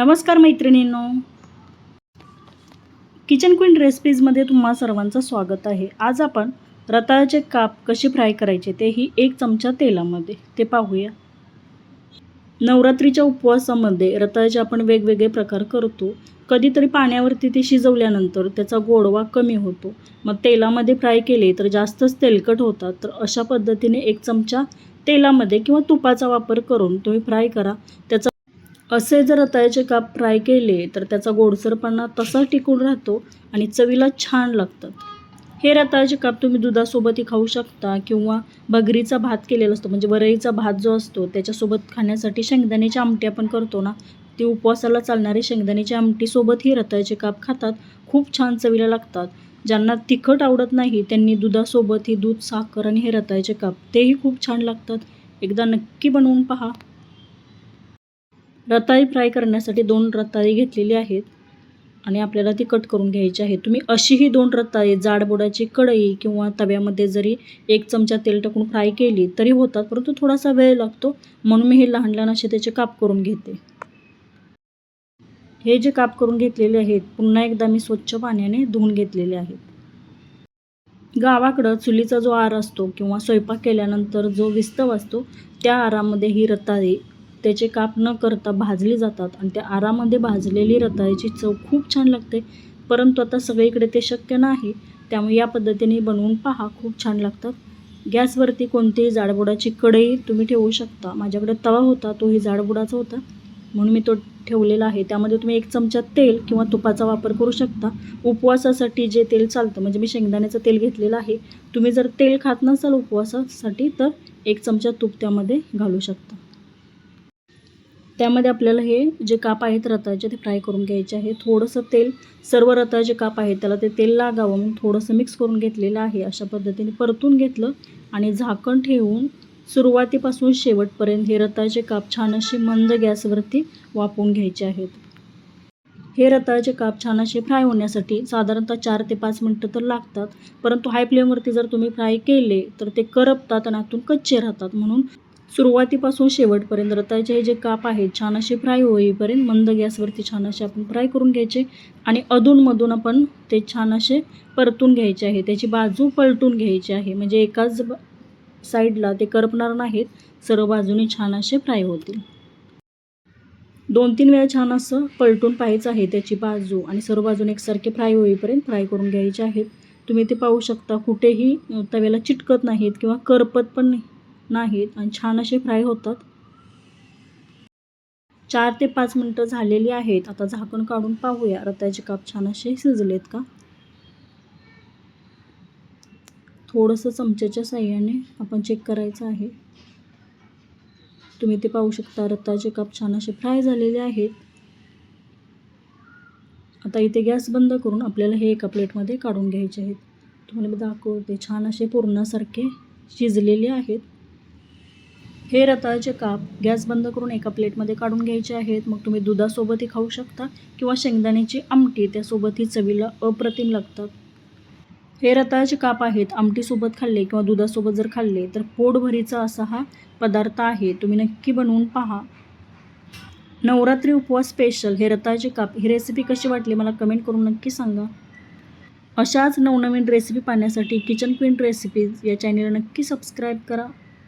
नमस्कार मैत्रिणींनो. Kitchen queen रेसिपीजमध्ये तुम्हा सर्वांचं स्वागत आहे. आज आपण रताळ्याचे काप कसे फ्राय करायचे तेही एक चमचा तेलामध्ये. ते पाहूया. नवरात्रीच्या उपवासामध्ये रताळ्याचे आपण वेगवेगळे प्रकार करतो. कधीतरी पाण्यावरती ते शिजवल्यानंतर त्याचा गोडवा कमी होतो. मग तेलामध्ये फ्राय केले तर जास्तच तेलकट होतात. तर अशा पद्धतीने एक चमचा तेलामध्ये किंवा तुपाचा वापर करून तुम्ही फ्राय करा. त्याचा असे जर रताळ्याचे काप फ्राय केले तर त्याचा गोडसरपणा तसा टिकून राहतो आणि चवीला छान लागतात. हे रताळ्याचे काप तुम्ही दुधासोबतही खाऊ शकता किंवा बगरीचा भात केलेला असतो म्हणजे वरईचा भात जो असतो त्याच्यासोबत खाण्यासाठी शेंगदाण्याची आमटी आपण करतो ना ती उपवासाला चालणारी शेंगदाण्याची आमटीसोबत ही रताळ्याचे काप खातात खूप छान चवीला लागतात. ज्यांना तिखट आवडत नाही त्यांनी दुधासोबत ही दूध साखर आणि हे रताळ्याचे काप तेही खूप छान लागतात. एकदा नक्की बनवून पहा. रताळी फ्राय करण्यासाठी दोन रताळी घेतलेली आहेत आणि आपल्याला ती कट करून घ्यायची आहे. तुम्ही अशीही दोन रताळी जाडबोडाची कढई किंवा तव्यामध्ये जरी एक चमचा तेल टाकून फ्राय केली तरी होतात परंतु थोडासा वेळ लागतो. म्हणून मी हे लहान लहान असे त्याचे काप करून घेते. हे जे काप करून घेतलेले आहेत पुन्हा एकदा मी स्वच्छ पाण्याने धुवून घेतलेले आहेत. गावाकडं चुलीचा जो आर असतो किंवा स्वयंपाक केल्यानंतर जो विस्तव असतो त्या आरामध्ये ही रताळी त्याचे काप न करता भाजली जातात आणि त्या आरामध्ये भाजलेली रताळ्याची चव खूप छान लागते. परंतु आता सगळीकडे ते शक्य नाही त्यामुळे या पद्धतीने बनवून पहा खूप छान लागतात. गॅसवरती कोणतीही जाडबुडाची कढई तुम्ही ठेवू शकता. माझ्याकडे तवा होता तोही जाडबुडाचा होता. म्हणून मी तो ठेवलेला आहे. त्यामध्ये तुम्ही एक चमचा तेल किंवा तुपाचा वापर करू शकता. उपवासासाठी जे तेल चालतं म्हणजे मी शेंगदाण्याचं तेल घेतलेलं आहे तुम्ही जर तेल खात नसाल उपवासासाठी तर एक चमचा तूप त्यामध्ये घालू शकता. त्यामध्ये आपल्याला हे जे काप आहेत रताचे ते फ्राय करून घ्यायचे आहे. थोडंसं तेल सर्व रताळ्याचे काप आहेत त्याला ते तेल लागावं म्हणून थोडंसं मिक्स करून घेतलेलं आहे. अशा पद्धतीने परतून घेतलं आणि झाकण ठेवून सुरुवातीपासून शेवटपर्यंत हे रताचे काप छान असे मंद गॅसवरती वापरून घ्यायचे आहेत. हे रताळाचे काप छान असे फ्राय होण्यासाठी साधारणतः चार ते पाच मिनटं तर लागतात. परंतु हाय फ्लेमवरती जर तुम्ही फ्राय केले तर ते करपतात आणि आतून कच्चे राहतात. म्हणून सुरुवातीपासून शेवटपर्यंत रताळ्याचे हे जे काप आहेत छान असे फ्राय होईपर्यंत मंद गॅसवरती छान असे आपण फ्राय करून घ्यायचे आणि अधूनमधून आपण ते छान असे परतून घ्यायचे आहे. त्याची बाजू पलटून घ्यायची आहे. म्हणजे एकाच साईडला ते करपणार नाहीत सर्व बाजूने छान असे फ्राय होतील. दोन तीन वेळा छान असं पलटून पाहायचं आहे त्याची बाजू आणि सर्व बाजूने एकसारखे फ्राय होईपर्यंत फ्राय करून घ्यायचे आहेत. तुम्ही ते पाहू शकता कुठेही तव्याला चिटकत नाहीत किंवा करपत पण नाही- नाहीत आणि छान असे फ्राय होतात. चार ते पाच मिनटं झालेली आहेत. आता झाकण काढून पाहूया. रताचे काप छान असे शिजलेत का? थोडंसं चमच्याच्या साह्याने आपण चेक करायचं आहे. तुम्ही ते पाहू शकता. रताचे काप छान असे फ्राय झालेले आहेत. आता इथे गॅस बंद करून आपल्याला हे एका प्लेटमध्ये काढून घ्यायचे आहेत. तुम्हाला मी दाखवते. छान असे पूर्णासारखे शिजलेले आहेत. हे रताळ्याचे काप गॅस बंद करून एका प्लेटमध्ये काढून घ्यायचे आहेत. मग तुम्ही दुधासोबतही खाऊ शकता किंवा शेंगदाण्याची आमटी त्यासोबतही चवीला अप्रतिम लागतात. हे रताळ्याचे काप आहेत आमटीसोबत खाल्ले किंवा दुधासोबत जर खाल्ले तर पोटभरीचा असा हा पदार्थ आहे. तुम्ही नक्की बनवून पहा. नवरात्री उपवास स्पेशल हे रताळ्याचे काप. ही रेसिपी कशी वाटली मला कमेंट करून नक्की सांगा. अशाच नवनवीन रेसिपी पाहण्यासाठी किचन क्वीन रेसिपीज या चॅनेलला नक्की सबस्क्राईब करा.